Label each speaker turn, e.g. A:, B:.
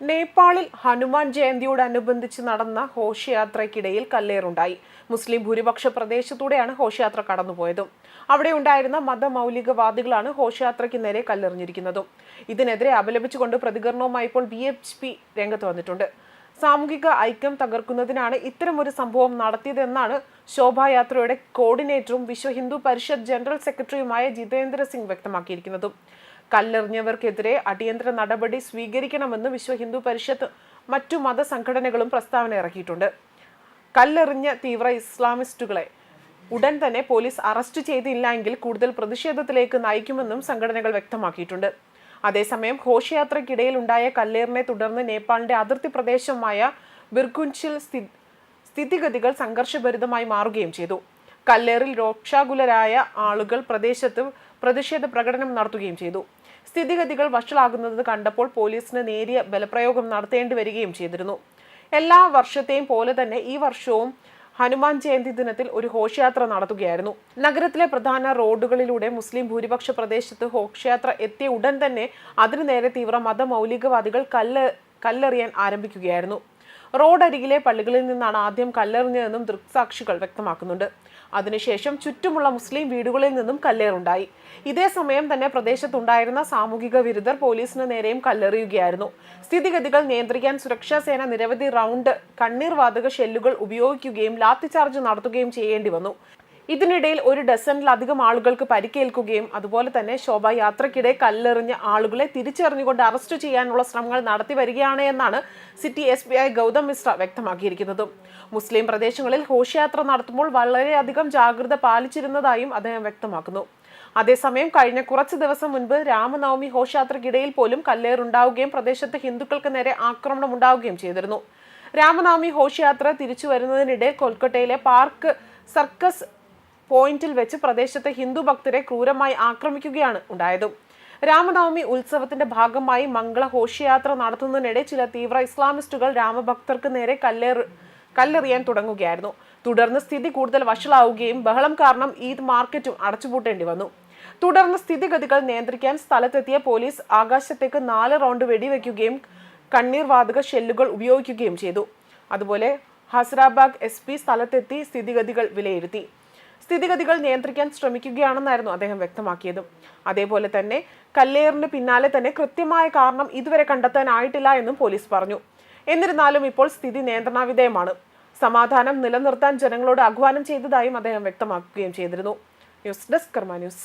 A: നേപ്പാളിൽ ഹനുമാൻ ജയന്തിയോടനുബന്ധിച്ച് നടന്ന ഘോഷയാത്രയ്ക്കിടയിൽ കല്ലേറുണ്ടായി. മുസ്ലിം ഭൂരിപക്ഷ പ്രദേശത്തൂടെയാണ് ഘോഷയാത്ര കടന്നുപോയതും. അവിടെ ഉണ്ടായിരുന്ന മതമൗലികവാദികളാണ് ഘോഷയാത്രയ്ക്ക് നേരെ കല്ലെറിഞ്ഞിരിക്കുന്നതും. ഇതിനെതിരെ അപലപിച്ചുകൊണ്ട് പ്രതികരണവുമായി ഇപ്പോൾ ബി എച്ച് പി രംഗത്ത് വന്നിട്ടുണ്ട്. സാമൂഹിക ഐക്യം തകർക്കുന്നതിനാണ് ഇത്തരമൊരു സംഭവം നടത്തിയതെന്നാണ് ശോഭായാത്രയുടെ കോർഡിനേറ്ററും വിശ്വ ഹിന്ദു പരിഷത്ത് ജനറൽ സെക്രട്ടറിയുമായ ജിതേന്ദ്ര സിംഗ് വ്യക്തമാക്കിയിരിക്കുന്നതും. കല്ലെറിഞ്ഞവർക്കെതിരെ അടിയന്തര നടപടി സ്വീകരിക്കണമെന്ന് വിശ്വ ഹിന്ദു പരിഷത്ത് മറ്റു മതസംഘടനകളും പ്രസ്താവന ഇറക്കിയിട്ടുണ്ട്. കല്ലെറിഞ്ഞ തീവ്ര ഇസ്ലാമിസ്റ്റുകളെ ഉടൻ തന്നെ പോലീസ് അറസ്റ്റ് ചെയ്തില്ലെങ്കിൽ കൂടുതൽ പ്രതിഷേധത്തിലേക്ക് നയിക്കുമെന്നും സംഘടനകൾ വ്യക്തമാക്കിയിട്ടുണ്ട്. അതേസമയം ഘോഷയാത്രയ്ക്കിടയിൽ ഉണ്ടായ കല്ലേറിനെ തുടർന്ന് നേപ്പാളിന്റെ അതിർത്തി പ്രദേശമായ ബിർഗുൻഷിൽ സ്ഥി- സ്ഥിതിഗതികൾ സംഘർഷഭരിതമായി മാറുകയും ചെയ്തു. കല്ലേറിൽ രോക്ഷാകുലരായ ആളുകൾ പ്രദേശത്ത് പ്രതിഷേധ പ്രകടനം നടത്തുകയും ചെയ്തു. സ്ഥിതിഗതികൾ വഷളാകുന്നത് കണ്ടപ്പോൾ പോലീസിന് നേരിയ ബലപ്രയോഗം നടത്തേണ്ടി വരികയും ചെയ്തിരുന്നു. എല്ലാ വർഷത്തെയും പോലെ തന്നെ ഈ വർഷവും ഹനുമാൻ ജയന്തി ദിനത്തിൽ ഒരു ഘോഷയാത്ര നടത്തുകയായിരുന്നു. നഗരത്തിലെ പ്രധാന റോഡുകളിലൂടെ മുസ്ലിം ഭൂരിപക്ഷ പ്രദേശത്ത് ഘോഷയാത്ര എത്തിയ ഉടൻ തന്നെ അതിനു നേരെ തീവ്ര മതമൗലികവാദികൾ കല്ല് കല്ലെറിയാൻ ആരംഭിക്കുകയായിരുന്നു. റോഡരികിലെ പള്ളികളിൽ നിന്നാണ് ആദ്യം കല്ലെറിഞ്ഞതെന്നും ദൃക്സാക്ഷികൾ വ്യക്തമാക്കുന്നുണ്ട്. അതിനുശേഷം ചുറ്റുമുള്ള മുസ്ലിം വീടുകളിൽ നിന്നും കല്ലേറുണ്ടായി. ഇതേ സമയം തന്നെ പ്രദേശത്തുണ്ടായിരുന്ന സാമൂഹിക വിരുദ്ധർ പോലീസിന് നേരെയും കല്ലെറിയുകയായിരുന്നു. സ്ഥിതിഗതികൾ നിയന്ത്രിക്കാൻ സുരക്ഷാ സേന നിരവധി റൗണ്ട് കണ്ണീർവാതക ഷെല്ലുകൾ ഉപയോഗിക്കുകയും ലാത്തിചാർജ് നടത്തുകയും ചെയ്യേണ്ടി വന്നു. ഇതിനിടയിൽ ഒരു ഡസനിലധികം ആളുകൾക്ക് പരിക്കേൽക്കുകയും അതുപോലെ തന്നെ ശോഭായാത്രയ്ക്കിടെ കല്ലെറിഞ്ഞ ആളുകളെ തിരിച്ചറിഞ്ഞുകൊണ്ട് അറസ്റ്റ് ചെയ്യാനുള്ള ശ്രമങ്ങൾ നടത്തി വരികയാണ് എന്നാണ് city S B I Gautam Mishra വ്യക്തമാക്കിയിരിക്കുന്നത്. മുസ്ലിം പ്രദേശങ്ങളിൽ ഘോഷയാത്ര നടത്തുമ്പോൾ വളരെയധികം ജാഗ്രത പാലിച്ചിരുന്നതായും അദ്ദേഹം വ്യക്തമാക്കുന്നു. അതേസമയം കഴിഞ്ഞ കുറച്ച് ദിവസം മുൻപ് രാമനവമി ഘോഷയാത്രയ്ക്കിടയിൽ പോലും കല്ലേറുണ്ടാവുകയും പ്രദേശത്ത് ഹിന്ദുക്കൾക്ക് നേരെ ആക്രമണം ഉണ്ടാവുകയും ചെയ്തിരുന്നു. രാമനവമി ഘോഷയാത്ര തിരിച്ചു വരുന്നതിനിടെ കൊൽക്കട്ടയിലെ പാർക്ക് സർക്കസ് പോയിന്റിൽ വെച്ച് പ്രദേശത്തെ ഹിന്ദു ഭക്തരെ ക്രൂരമായി ആക്രമിക്കുകയാണ് ഉണ്ടായത്. രാമനവമി ഉത്സവത്തിന്റെ ഭാഗമായി മംഗള ഘോഷയാത്ര നടത്തുന്നതിനിടെ ചില തീവ്ര ഇസ്ലാമിസ്റ്റുകൾ രാമഭക്തർക്ക് നേരെ കല്ലേറ് കല്ലെറിയാൻ തുടങ്ങുകയായിരുന്നു. തുടർന്ന് സ്ഥിതി കൂടുതൽ വഷളാവുകയും ബഹളം കാരണം ഈദ് മാർക്കറ്റും അടച്ചുപൂട്ടേണ്ടി വന്നു. തുടർന്ന് സ്ഥിതിഗതികൾ നിയന്ത്രിക്കാൻ സ്ഥലത്തെത്തിയ പോലീസ് ആകാശത്തേക്ക് നാല് റൗണ്ട് വെടിവെക്കുകയും കണ്ണീർ വാതക ഷെല്ലുകൾ ഉപയോഗിക്കുകയും ചെയ്തു. അതുപോലെ ഹസ്രാബാഗ് എസ് സ്ഥലത്തെത്തി സ്ഥിതിഗതികൾ വിലയിരുത്തി. സ്ഥിതിഗതികൾ നിയന്ത്രിക്കാൻ ശ്രമിക്കുകയാണെന്നായിരുന്നു അദ്ദേഹം വ്യക്തമാക്കിയത്. അതേപോലെ തന്നെ കല്ലേറിന് പിന്നാലെ തന്നെ കൃത്യമായ കാരണം ഇതുവരെ കണ്ടെത്താനായിട്ടില്ല എന്നും പോലീസ് പറഞ്ഞു. എന്നിരുന്നാലും ഇപ്പോൾ സ്ഥിതി നിയന്ത്രണവിധേയമാണ്. സമാധാനം നിലനിർത്താൻ ജനങ്ങളോട് ആഹ്വാനം ചെയ്തതായും അദ്ദേഹം വ്യക്തമാക്കുകയും ചെയ്തിരുന്നു. News desk Karma news.